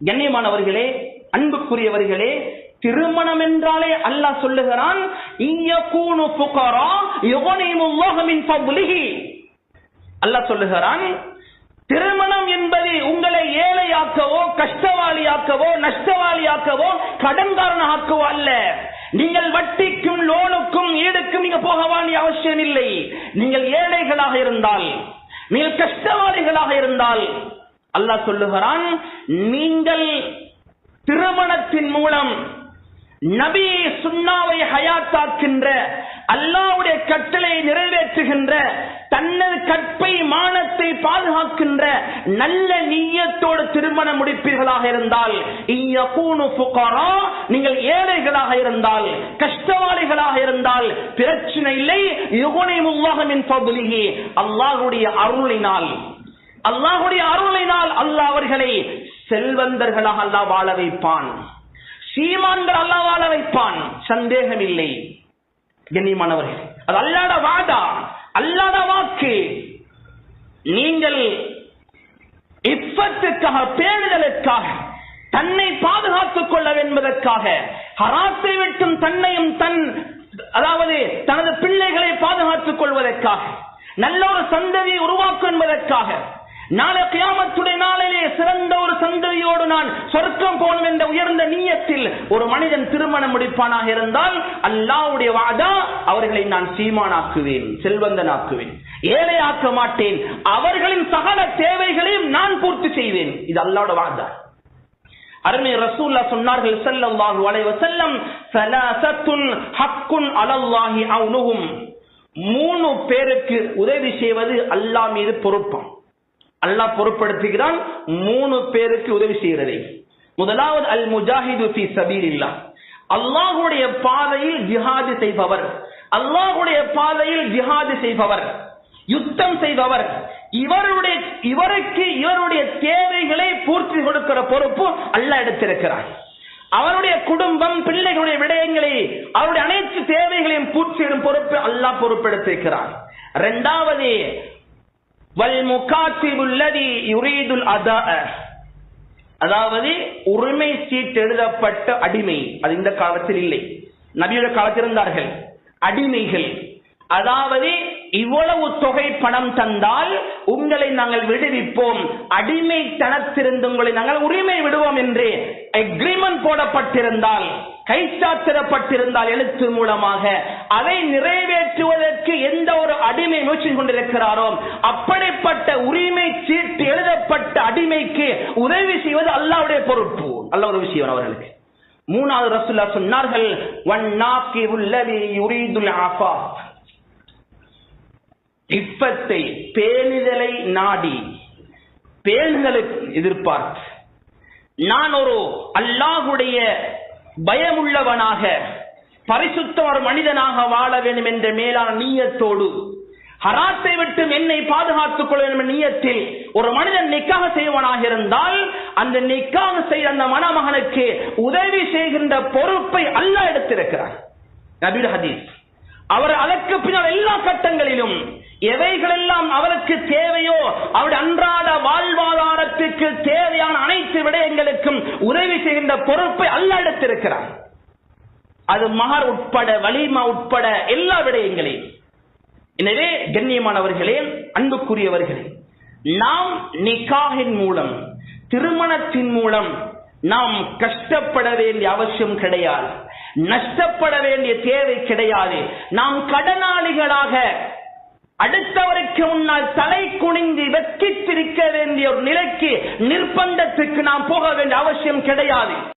கண்ணியமானவர்களே அன்புக்குரியவர்களே திருமணம் என்றாலே அல்லாஹ் சொல்லுகிறான் அல்லாஹ் சொல்லுகிறான் திருமணம் என்பது உங்களை ஏழையாக்கவோ கஷ்டவாளியாக்கவோ நஷ்டவாளியாக்கவோ கடன்காரனாக்கவோ அல்ல. நீங்கள் வட்டிக்கும் லோனுக்கும் ஈடுக்கும் நீங்க போக வேண்டிய அவசியம் இல்லை. நீங்கள் ஏழைகளாக இருந்தால் நீங்கள் கஷ்டவாளிகளாக இருந்தால் அல்லாஹ் சொல்லுகிறான் நீங்கள் திருமணத்தின் மூலம் நபி சுண்ணாவை ஹயாத்தாக்கின்ற அல்லாவுடைய கட்டளை நிறைவேற்றுகின்ற தன்னது கற்பை மானத்தை பாதுகாக்கின்ற நல்ல நீயத்தோடு திருமணம் முடிப்பீர்களாக இருந்தால் நீங்கள் ஏழைகளாக இருந்தால் கஷ்டவாளிகளாக இருந்தால் பிரச்சனை இல்லை யுகுனிமுல்லாஹு மின் ஃபضலிஹி அருளினால். அல்லாஹுடைய அருளினால் அல்லாஹ் அவர்களை செல்வந்தர்களாக அல்லாஹ் வாழ வைப்பான். சீமான்கள் அல்லாஹ் வாழ வைப்பான். சந்தேகம் இல்லை கண்ணியமானவர்கள் அது அல்லாத வாதா அல்லாத வாக்கு. நீங்கள் இப்பத்துக்காக பேரிடலுக்காக தன்னை பாதுகாத்துக் கொள்ள என்பதற்காக ஹராத்தை விட்டும் தன்னையும் தன் அதாவது தனது பிள்ளைகளை பாதுகாத்துக் கொள்வதற்காக நல்ல ஒரு சந்ததியை உருவாக்கும் என்பதற்காக நாளை கியாமத்துடைய நாளிலே சிறந்த ஒரு சந்ததியோடு நான் சொர்க்கம் போகணும் என்ற உயர்ந்த நீயத்தில் ஒரு மனிதன் திருமணம் முடிப்பானாக இருந்தால் அல்லாவுடைய வாதா அவர்களை நான் சீமானாக்குவேன் செல்வந்தனாக்குவேன். ஏழையாக்க மாட்டேன். அவர்களின் சகல தேவைகளையும் நான் பூர்த்தி செய்வேன். இது அல்லாவோட வாதா. அருமை ரசூல்லா சொன்னார்கள் செல்லல்லாஹு அலைவ செல்லம் ஸலாசத்துன் ஹக்குன் அலல்லாஹி அவனுகும் மூணு பேருக்கு உதவி செய்வது அல்லாஹ் மீது பொறுப்பான் அல்லாஹ் பொருட்படுத்துகிறான் மூணு பேருக்கு உதவி செய்கிறதை. முதலாவது அல் முஜாஹிது ஃபி சபீலில்லாஹ். அல்லாஹ்வுடைய பாதையில் ஜிஹாது செய்பவர். அல்லாஹுடைய பாதையில் ஜிஹாது செய்பவர். யுத்தம் செய்பவர். இவருடைய இவருக்கு இவருடைய தேவைகளை பூர்த்தி கொடுக்கிற பொறுப்பு அல்லாஹ் எடுத்திருக்கிறார் அவருடைய குடும்பம் பிள்ளைகளுடைய விடயங்களை அவருடைய அனைத்து தேவைகளையும் பூர்த்தி பொறுப்பு அல்லாஹ் பொறுப்பெடுத்திருக்கிறார் இரண்டாவது அதாவது உரிமை சீட்டு எழுதப்பட்ட அடிமை. அது இந்த காலத்தில் இல்லை. நபியோட காலத்தில் இருந்தார்கள் அடிமைகள். அதாவது இவ்வளவு தொகை பணம் தந்தால் உங்களை நாங்கள் விடுவிப்போம். அடிமைத்தனத்திலிருந்து உங்களை நாங்கள் உரிமை விடுவோம் என்று அக்ரிமெண்ட் போடப்பட்டிருந்தால் கைச்சாத்திரப்பட்டிருந்தால் எழுத்து மூலமாக அதை நிறைவேற்றுவதற்கு எந்த ஒரு அடிமை முயற்சி கொண்டிருக்கிறாரோ அப்படிப்பட்ட உரிமை சீட்டு எழுதப்பட்ட அடிமைக்கு உதவி செய்வது அல்லாவுடைய பொறுப்பு. அல்ல உதவி விஷயம் அவர்களுக்கு. மூணாவது ரசுல்லா சொன்னார்கள் வன்னாக்கி இப்பத்தை நாடி பேணுதலுக்கு எதிர்பார்த்து நான் ஒரு அல்லாஹுடைய பயமுள்ளவனாக பரிசுத்த ஒரு மனிதனாக வாழ வேண்டும் என்ற மேலான நீயத்தோடு ஹராத்தை விட்டு என்னை பாதுகாத்துக் கொள்ள வேண்டும் நீயத்தில் ஒரு மனிதன் நிக்காக செய்வனாக இருந்தால் அந்த நிக்காக செய்த அந்த மணமகனுக்கு உதவி செய்கின்ற பொறுப்பை அல்லாஹ் எடுத்திருக்கிறார் நபீர் ஹதீஸ். அவர் அதற்கு பின்னால் எல்லா கட்டங்களிலும் எவைகளெல்லாம் அவருக்கு தேவையோ அவருடைய அன்றாட வாழ்வாதாரத்திற்கு தேவையான அனைத்து விடயங்களுக்கும் உதவி செய்கின்ற பொறுப்பை அல்ல எடுத்திருக்கிறார் அது மகர் உட்பட வலிமா உட்பட எல்லா விடயங்களையும். எனவே கண்ணியமானவர்களே அன்புக்குரியவர்களே நாம் நிக்காகின் மூலம் திருமணத்தின் மூலம் நாம் கஷ்டப்பட வேண்டிய அவசியம் கிடையாது. நஷ்டப்பட வேண்டிய தேவை கிடையாது. நாம் கடனாளிகளாக அடுத்தவருக்கு முன்னால் தலை குனிந்து வெட்கித்திருக்க வேண்டிய ஒரு நிலைக்கு நிர்பந்தத்துக்கு நாம் போக வேண்டிய அவசியம் கிடையாது.